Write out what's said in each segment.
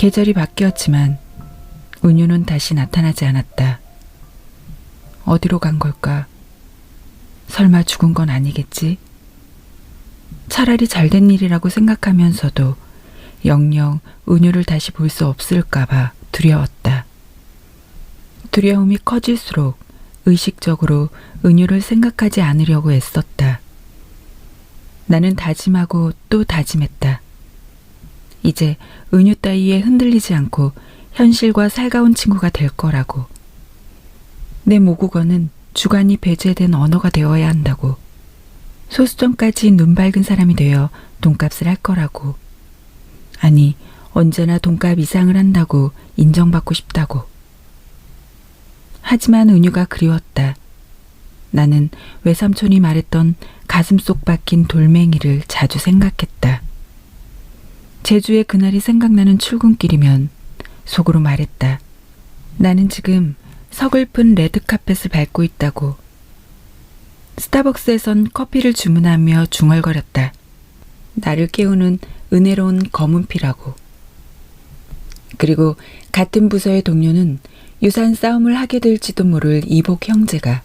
계절이 바뀌었지만 은유는 다시 나타나지 않았다. 어디로 간 걸까? 설마 죽은 건 아니겠지? 차라리 잘된 일이라고 생각하면서도 영영 은유를 다시 볼 수 없을까봐 두려웠다. 두려움이 커질수록 의식적으로 은유를 생각하지 않으려고 애썼다. 나는 다짐하고 또 다짐했다. 이제 은유 따위에 흔들리지 않고 현실과 살가운 친구가 될 거라고. 내 모국어는 주관이 배제된 언어가 되어야 한다고. 소수점까지 눈 밝은 사람이 되어 돈값을 할 거라고. 아니, 언제나 돈값 이상을 한다고 인정받고 싶다고. 하지만 은유가 그리웠다. 나는 외삼촌이 말했던 가슴 속 박힌 돌멩이를 자주 생각했다. 제주의 그날이 생각나는 출근길이면 속으로 말했다. 나는 지금 서글픈 레드카펫을 밟고 있다고. 스타벅스에선 커피를 주문하며 중얼거렸다. 나를 깨우는 은혜로운 검은 피라고. 그리고 같은 부서의 동료는 유산 싸움을 하게 될지도 모를 이복 형제가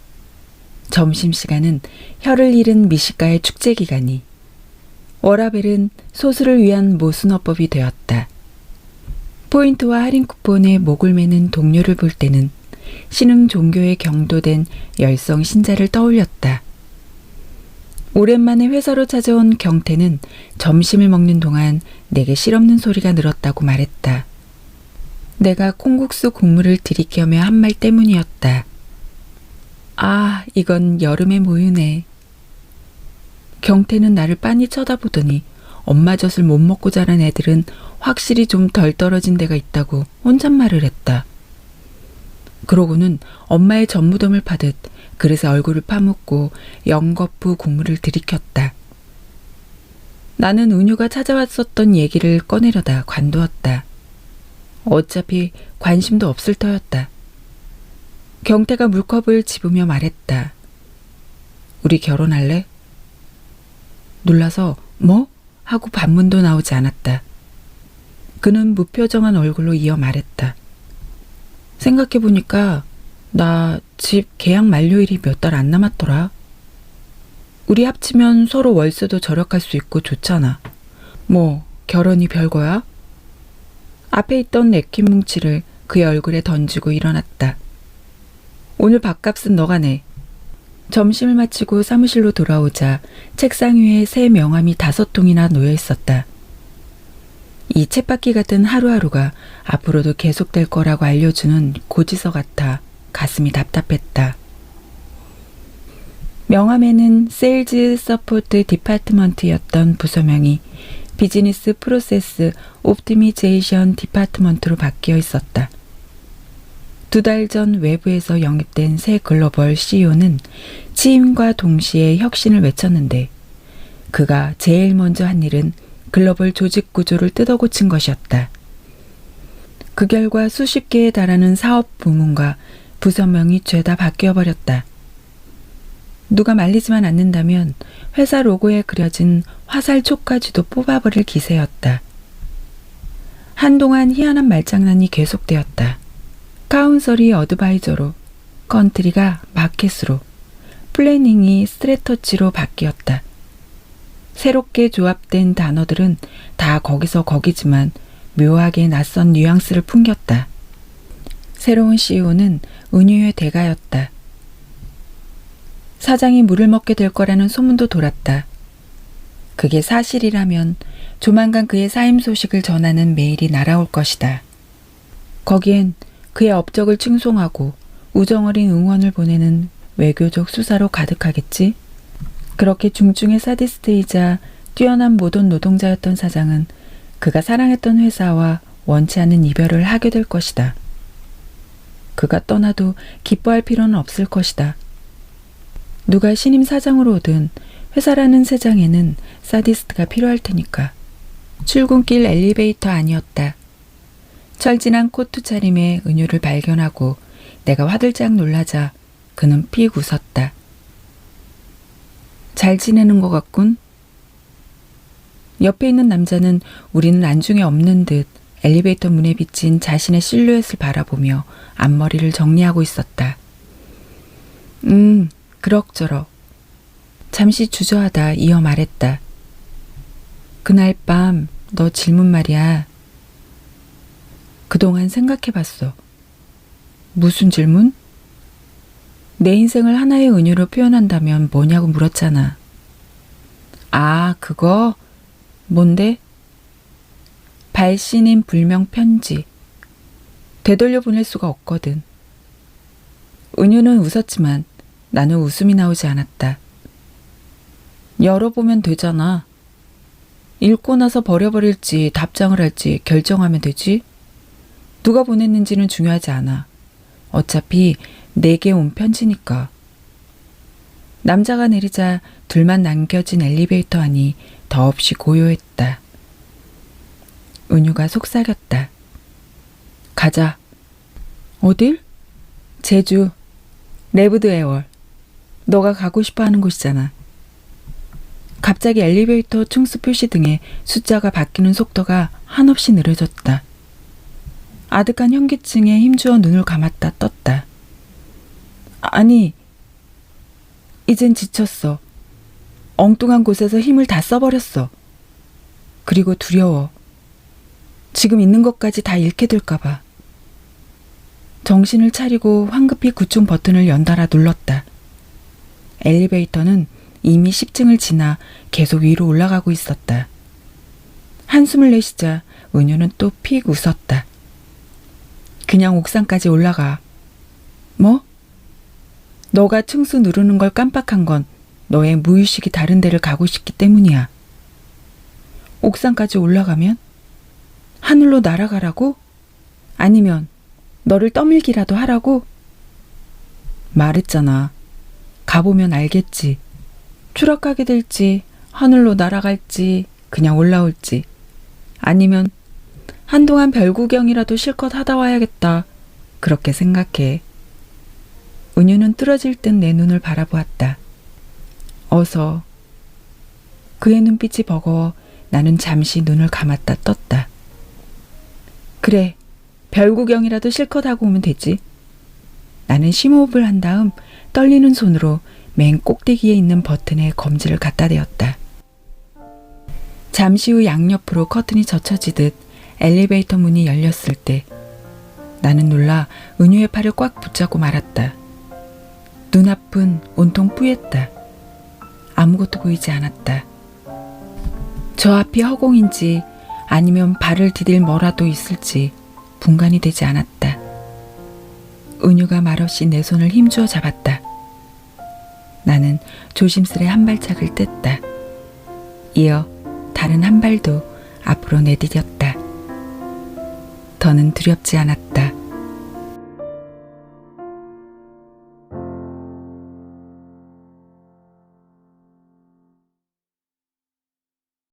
점심시간은 혀를 잃은 미식가의 축제 기간이 워라벨은 소수를 위한 모순어법이 되었다. 포인트와 할인 쿠폰에 목을 매는 동료를 볼 때는 신흥 종교에 경도된 열성 신자를 떠올렸다. 오랜만에 회사로 찾아온 경태는 점심을 먹는 동안 내게 실없는 소리가 늘었다고 말했다. 내가 콩국수 국물을 들이켜며 한 말 때문이었다. 아, 이건 여름의 모유네. 경태는 나를 빤히 쳐다보더니 엄마 젖을 못 먹고 자란 애들은 확실히 좀 덜 떨어진 데가 있다고 혼잣말을 했다. 그러고는 엄마의 젖무덤을 파듯 그릇에 얼굴을 파묻고 영거푸 국물을 들이켰다. 나는 은유가 찾아왔었던 얘기를 꺼내려다 관두었다. 어차피 관심도 없을 터였다. 경태가 물컵을 집으며 말했다. 우리 결혼할래? 놀라서 뭐? 하고 반문도 나오지 않았다. 그는 무표정한 얼굴로 이어 말했다. 생각해보니까 나 집 계약 만료일이 몇 달 안 남았더라. 우리 합치면 서로 월세도 절약할 수 있고 좋잖아. 뭐 결혼이 별거야? 앞에 있던 냅킨 뭉치를 그의 얼굴에 던지고 일어났다. 오늘 밥값은 너가 내. 점심을 마치고 사무실로 돌아오자 책상 위에 새 명함이 다섯 통이나 놓여 있었다. 이 쳇바퀴 같은 하루하루가 앞으로도 계속될 거라고 알려주는 고지서 같아 가슴이 답답했다. 명함에는 세일즈 서포트 디파트먼트였던 부서명이 비즈니스 프로세스 옵티미제이션 디파트먼트로 바뀌어 있었다. 두 달 전 외부에서 영입된 새 글로벌 CEO는 취임과 동시에 혁신을 외쳤는데 그가 제일 먼저 한 일은 글로벌 조직 구조를 뜯어고친 것이었다. 그 결과 수십 개에 달하는 사업 부문과 부서명이 죄다 바뀌어 버렸다. 누가 말리지만 않는다면 회사 로고에 그려진 화살 촉까지도 뽑아버릴 기세였다. 한동안 희한한 말장난이 계속되었다. 카운설이 어드바이저로, 컨트리가 마켓으로, 플래닝이 스트레터치로 바뀌었다. 새롭게 조합된 단어들은 다 거기서 거기지만 묘하게 낯선 뉘앙스를 풍겼다. 새로운 CEO는 은유의 대가였다. 사장이 물을 먹게 될 거라는 소문도 돌았다. 그게 사실이라면 조만간 그의 사임 소식을 전하는 메일이 날아올 것이다. 거기엔 그의 업적을 칭송하고 우정어린 응원을 보내는 외교적 수사로 가득하겠지? 그렇게 중증의 사디스트이자 뛰어난 모던 노동자였던 사장은 그가 사랑했던 회사와 원치 않는 이별을 하게 될 것이다. 그가 떠나도 기뻐할 필요는 없을 것이다. 누가 신임 사장으로 오든 회사라는 세장에는 사디스트가 필요할 테니까. 출근길 엘리베이터 아니었다. 철진한 코트 차림에 은유를 발견하고 내가 화들짝 놀라자 그는 픽 웃었다. 잘 지내는 것 같군. 옆에 있는 남자는 우리는 안중에 없는 듯 엘리베이터 문에 비친 자신의 실루엣을 바라보며 앞머리를 정리하고 있었다. 음, 그럭저럭. 잠시 주저하다 이어 말했다. 그날 밤 너 질문 말이야. 그동안 생각해 봤어. 무슨 질문? 내 인생을 하나의 은유로 표현한다면 뭐냐고 물었잖아. 아, 그거? 뭔데? 발신인 불명 편지. 되돌려 보낼 수가 없거든. 은유는 웃었지만 나는 웃음이 나오지 않았다. 열어보면 되잖아. 읽고 나서 버려버릴지 답장을 할지 결정하면 되지. 누가 보냈는지는 중요하지 않아. 어차피 내게 온 편지니까. 남자가 내리자 둘만 남겨진 엘리베이터 안이 더없이 고요했다. 은유가 속삭였다. 가자. 어딜? 제주. 레브드 에월. 너가 가고 싶어 하는 곳이잖아. 갑자기 엘리베이터 층수 표시 등의 숫자가 바뀌는 속도가 한없이 느려졌다. 아득한 현기증에 힘주어 눈을 감았다 떴다. 아니, 이젠 지쳤어. 엉뚱한 곳에서 힘을 다 써버렸어. 그리고 두려워. 지금 있는 것까지 다 잃게 될까봐. 정신을 차리고 황급히 구충 버튼을 연달아 눌렀다. 엘리베이터는 이미 10층을 지나 계속 위로 올라가고 있었다. 한숨을 내쉬자 은유는 또 픽 웃었다. 그냥 옥상까지 올라가. 뭐? 너가 층수 누르는 걸 깜빡한 건 너의 무의식이 다른 데를 가고 싶기 때문이야. 옥상까지 올라가면? 하늘로 날아가라고? 아니면 너를 떠밀기라도 하라고? 말했잖아. 가보면 알겠지. 추락하게 될지, 하늘로 날아갈지, 그냥 올라올지. 아니면 한동안 별 구경이라도 실컷 하다 와야겠다. 그렇게 생각해. 은유는 뚫어질 듯 내 눈을 바라보았다. 어서. 그의 눈빛이 버거워 나는 잠시 눈을 감았다 떴다. 그래, 별 구경이라도 실컷 하고 오면 되지. 나는 심호흡을 한 다음 떨리는 손으로 맨 꼭대기에 있는 버튼에 검지를 갖다 대었다. 잠시 후 양옆으로 커튼이 젖혀지듯 엘리베이터 문이 열렸을 때 나는 놀라 은유의 팔을 꽉 붙잡고 말았다. 눈앞은 온통 뿌였다. 아무것도 보이지 않았다. 저 앞이 허공인지 아니면 발을 디딜 뭐라도 있을지 분간이 되지 않았다. 은유가 말없이 내 손을 힘주어 잡았다. 나는 조심스레 한 발짝을 뗐다. 이어 다른 한 발도 앞으로 내디뎠다. 더는 두렵지 않았다.